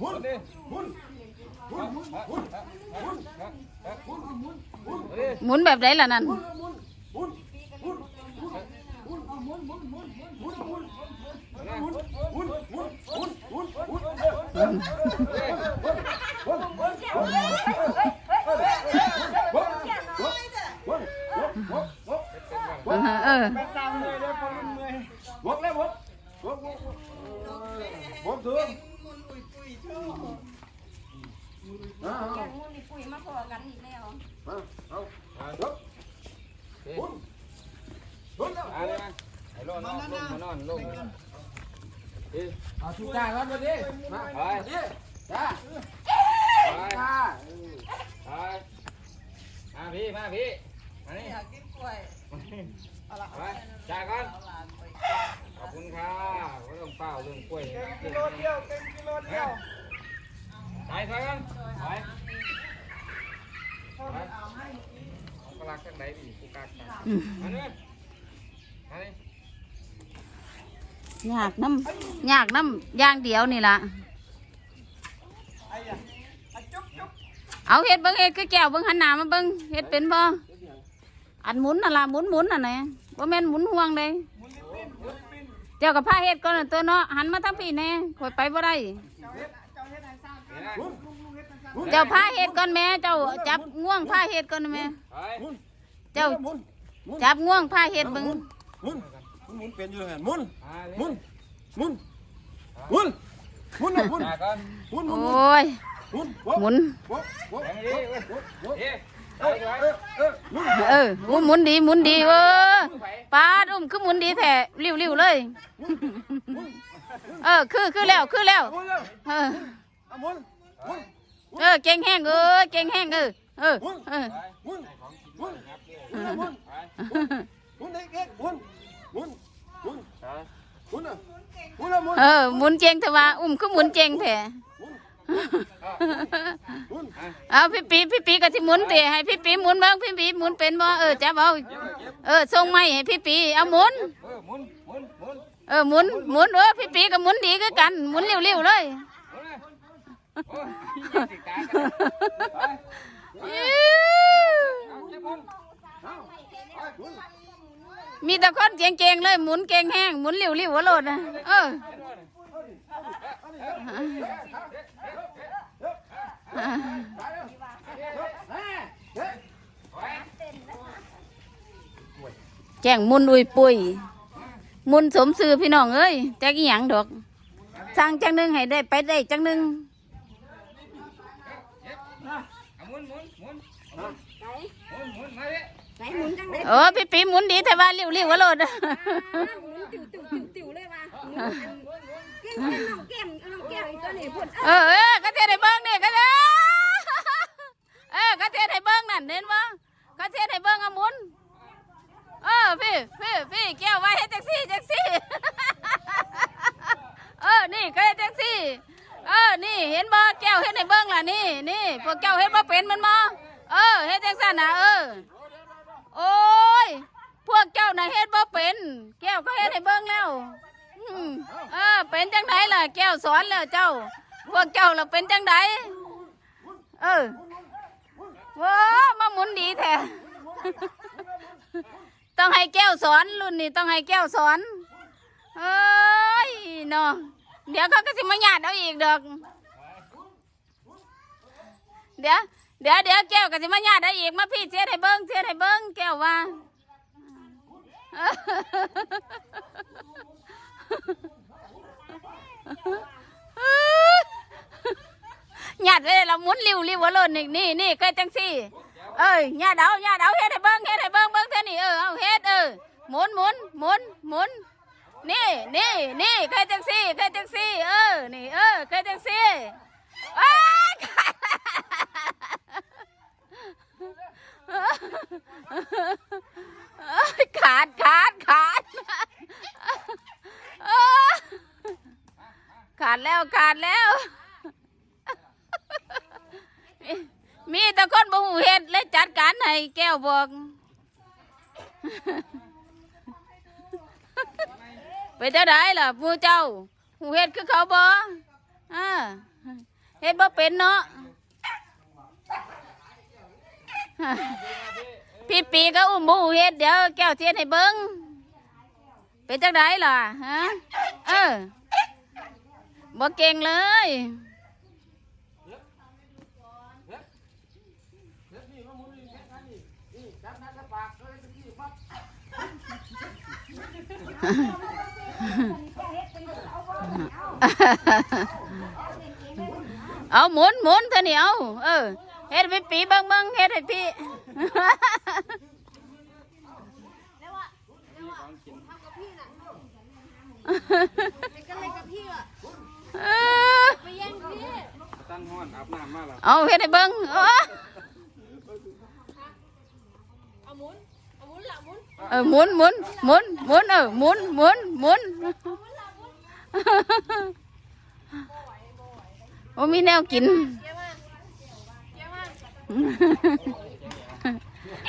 หุ่นหุ่นหุ่นหุ่นหุ่นหมุนแบบไหนล่ะนั่นเออวกแล้ววกวกวกวกวกเถอะ งอ่าอย่างงูนี่ปุ๋ยมาพอกันอีกแล้วเอาเอาเอาบุญบุญแล้วเอาเลยนะไอ้รอนอนลงมานอนลงเอาชูจ้าก่อนมาดิมาไปดิจ้าไปจ้าไปมาพี่มาพี่มานี่ไปจ่ายก่อนขอบคุณค่ะไม่ต้องเป้าเรื่องกล้วยกิโลเดียวเป็นกิโลเดียว ไปถอยกันไปไปเอากระลักจังไหนดิกูกักกันมาเนี่ยมานี่ยากน้ำยากน้ำอย่างเดียวนี่ล่ะไอ้ยะไอ้จุ๊บจุ๊บเอาเฮ็ดเบิ่งเฮ็ดคือแก้วเบิ่งหันหน้ามาเบิ่งเฮ็ดเป็นบ่อันหมุนน่ะล่ะหมุนหมุนน่ะแหละบ่แม่นหมุนห่วงเด้มุนลิปปิ้นมุนลิปปิ้นเจ้ากับพาเฮ็ดก่อนน่ะตัวเนาะหันมาทางพี่แน่ข่อยไปบ่ได้ เห็นไหมบุญลุงลุงเฮ็ดให้สร้างเจ้าพาเฮ็ดก่อนแม่ เจ้าจับง่วงพาเฮ็ดก่อนนะแม่ไปมุนเจ้ามุนมุนจับง่วงพาเฮ็ดเบิ่งมุนมุนมุนเป็นอยู่ไงมุนมานี่มุนมุนมุนมุนนะมุนจ่ายก่อนมุนโอมุน้ยมุนหมุนวกวกแทงดิเว้ยวกวกเอ๊ะเอไปอไว้เออเออมุนเออโอ้หมุนดีหมุนดีเว้อไปปาดอุ้มคือหมุนดีแท้ริ้วๆเลย เออคือคือแล้วคือแล้วมุนแล้วเออ เอามุนมุนเออเก่งแห้งเออเก่งแห้งเออเออเออมุนไปมุนครับเด้มุนนะมุนไปมุนเด็กเด็กมุนมุนมุนไปมุนอะมุนอะมุนเออหมุนเจงแต่ว่าอุ้มคือหมุนเจงแท้มุนเอาพี่ปีพี่ปีก็สิหมุนเตะให้พี่ปีหมุนเบ้างพี่ปีหมุนเป็นบ่เออจับเอาเออส่งไม้ให้พี่ปีเอาหมุนเออหมุนหมุนหมุนเออหมุนหมุนเออพี่ปีก็หมุนดีคือกันหมุนเร็วๆเลย มุนเลยโอ้ยยังติตากันไปอิ๊วเอาเจ็บหมุนมีแต่คนเก่งๆเลยหมุนเก่งแห้งหมุนเร็วๆหัวโลดนะเออแจ้งมุนอุยปุยมุนสมซื้อพี่น้องเอ้ยแจักอีหยังดอกสร้างจังหนึงให้ได้ไปได้จังหนึง เอาหมุนหมุนหมุนหมุนหมุนมาดิ ไหนหมุนจัง เออพี่ปีหมุนดีแต่ว่าเร็วๆหัวโลดหมุนติ๋วติ๋วติ๋วติ๋วเลยว่ะหมุนอันเก้งเก้งน้องแก้มน้องแก้มอีกตัวนี้พุ่นเออเออกระเทศให้เบิ้งนี่กระเทศเออกระเทศให้เบิ้งนั่นเห็นบ่กระเทศให้เบิ้งอะหมุนเออพี่พี่พี่แก้วไว้ให้แท็กซี่แท็กซี่เออนี่ก็ให้แท็กซี่เออนี่เห็นบ่แก้วเฮ็ดให้เบิ้งล่ะนี่นี่พวกแก้วเฮ็ดบ่เป็นมันบ่ เออเฮ็ดจังซั่นน่ะเออ โอ้ย พวกเจ้าน่ะเฮ็ดบ่เป็น แก้วก็เฮ็ดให้เบิ้งแล้วอืมเออ เป็นจังไดล่ะ แก้วสอนแล้วเจ้า พวกเจ้าเราเป็นจังไดเออว้ามาหมุนดีแท้ต้องให้แก้วสอนรุ่นนี้ต้องให้แก้วสอนเอ้ยเนาะเดี๋ยวเขาก็สิมาหยาดเอาอีกดอก เดี๋ยว เดี๋ยวเดี๋ยวแก้วก็สิมาหยาดเอาอีกมาพี่เทียดให้เบิ้งเทียดให้เบิ้งแก้วว่าหยาดเลยเราหมุนริ้วริ้วหัวโลนนี่นี่นี่เคยจังสี่ เอ้ยหยาดเอาหยาดเอาเฮ็ดให้เบิ้งเฮ็ดให้เบิ้งเบิ้งเท่านี้เออเอาเฮ็ดเออหมุนหมุนหมุนหมุนนี่นี่นี่เคยจังสี่เคยจังสี่ เออนี่เออเคยจังสี่อ้าย ขาดขาดขาดขาดแล้วขาดแล้ว มีแต่คนบ่หูเฮ็ดเลยจัดการให้แก้วบอก ไปเท่าไดล่ะหมูเจ้าหูเฮ็ดคือเขาบ่อ่าเฮ็ดบ่เป็นเนาะ พี่ปีก็อุ้มหมูเฮ็ดเดี๋ยวแก้วเทียนให้เบิ่งเป็นจังไดล่ะฮะเออบ่เก่งเลยเอาหมุนหมุนเท่านี้เอาเออ เฮ็ดให้ปีเบิ่งเบิ่งเฮ็ดให้พี่ก็เลยกับพี่อะเออไปแย่งพี่ตั้นห้อนอาบน้ำมาแล้วเอาเฮ็ดให้เบิ่งเออเอาหมุนเอาหมุนละหมุนเออหมุนหมุนหมุนหมุนเออหมุนหมุนหมุนโอ้มีแนวกิน เดี๋ยวมาเดี๋ยวมา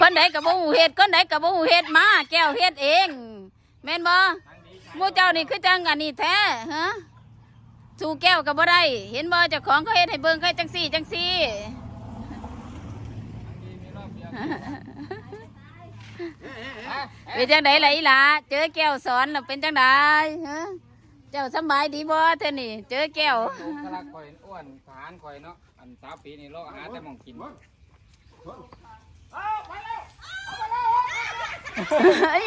คนใดกับบ่หูเฮ็ดคนใดกับบ่หูเฮ็ดมาแก้วเฮ็ดเองแม่นบ่มู่เจ้านี่คือจังอันนี้แท้ฮะสูแก้วก็บ่ได้ เห็นบ่เจ้าของเขาเฮ็ดให้เบิ่งเขาจังซี่จังซี่เป็นจังไดล่ะอีหล่ะเจอแก้วสอนแล้วเป็นจังไดฮะเจ้าสบายดีบ่เท่านี่เจอแก้วกระลักข่อยอ้วนทหารข่อยเนาะ อันสาวปีนี่เราหาแต่หมองกิน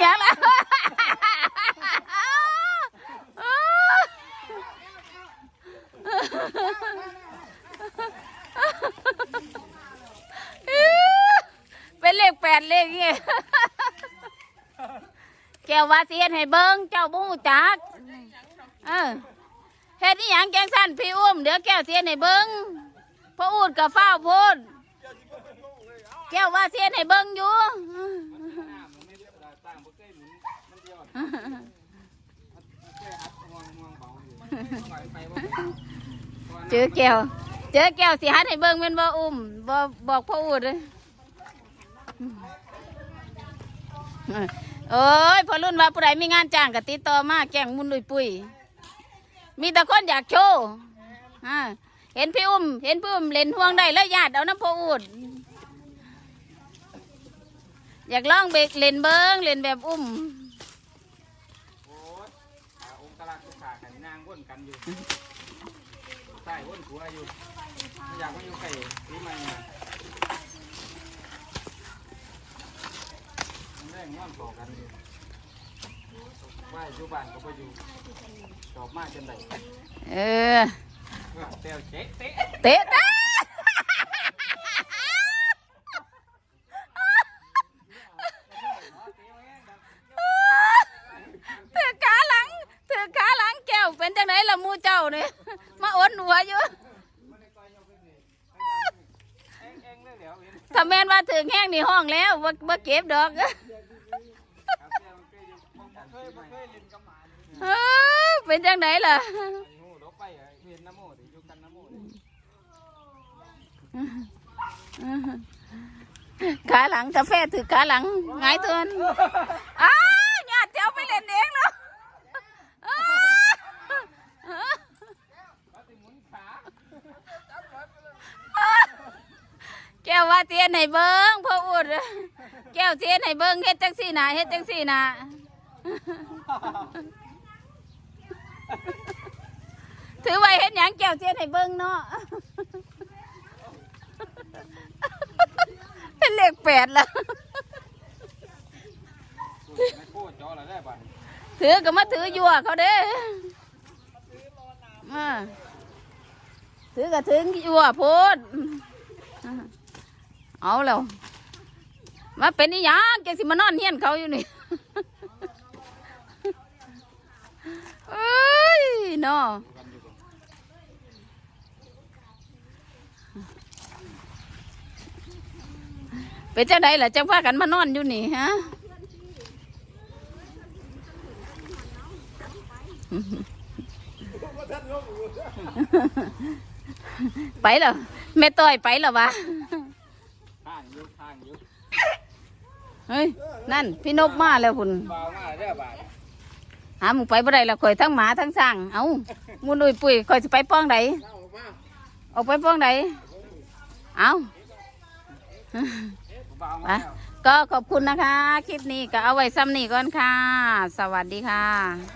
อยากละเป็นเลขแปดเลขเงี้ยแก้วว่าสิเฮ็ดให้เบิ่งเจ้าบ่ฮู้จัก เออเฮ็ดอีหยังแกงสั้นพี่อุ้มเดี๋ยวแก้วสิเฮ็ดให้เบิ่ง พออูดกับฟ้าวโพดแก้วว่าสิเฮ็ดให้เบิ่งอยู่น้ำมันไม่ได้เวลาตั้งอยู่เจอแก้วเจอแก้วสิหัดให้เบิ่งแม่นบ่อุ้มบ่บอกพ่ออูดเลยโอ้ยพอรุ่นว่าผู้ใดมีงานจ้างก็ติดต่อมาแก้งมุนลุยปุยมีแต่คนอยากโชว์อ่า เห็นพี่อุ้ม เห็นพี่อุ้มเล่นห่วงได้แล้วญาติเอาน้ำพออูดอยากลองเบกเล่นเบิ้งเล่นแบบอุ้มโอ้ยอาองค์กลักษณ์ขากันนางวนกันอยู่ใช่วนหัวอยู่ไม่อยากมาอยู่ใกล้ปีใหม่เนี่ยมันแรงนอนต่อกันอยู่ว่าอยู่บ้านก็ไปอยู่จอบมากจนได้เออ เตะเตะเตะตาถือขาหลังถือขาหลังแก้วเป็นจังไหนละมูเจ้าเนี่ยมาอดหัวอยู่ถ้าแม่นว่าถึงแห้งนี่ห้องแล้วบ่บ่เก็บดอกเป็นจังไหนล่ะ ขาหลังกาแฟถือขาหลังหงายตัวนั้นอ้าญาติเจ้าไปเล่นเองแล้วอ้าว่าสิหมุนขาแก้วว่าเทียนให้เบิ้งพ่ออุดแก้วเทียนให้เบิ้งเฮ็ดจังสี่นะเฮ็ดจังสี่นะถือไว้เฮ็ดหยังแก้วเทียนให้เบิ้งเนาะ เป็นเลขแปดแล้วไม่โคตรจอละถือก็มาถือยั่วเขาเด้อ่าถือก็ถือยั่วโพดเอาแล้วมาเป็นนิยังแกสิมานอนเฮียนเขาอยู่นี่เอ้ยเนาะ เป็นจังไดล่ะจังพากันมานอนอยู่นี่ฮะไปเหรอแม่ต้อยไปเหรอวะทางยู่ทางยู่เฮ้ยนั่น พี่นบมาแล้วคุณเบามาได้บ้านหามึงไปบ่ได้ล้วข่อยทั้งหมาทั้งสร้างเอ้ามูนุยปุ๋ยข่อยสิไปป้องไหนออกมาออกไปป้องไหนเอา เบาไปมาก็ขอบคุณนะคะ คลิปนี้ก็เอาไว้ซ้ำนี่ก่อนค่ะ สวัสดีค่ะ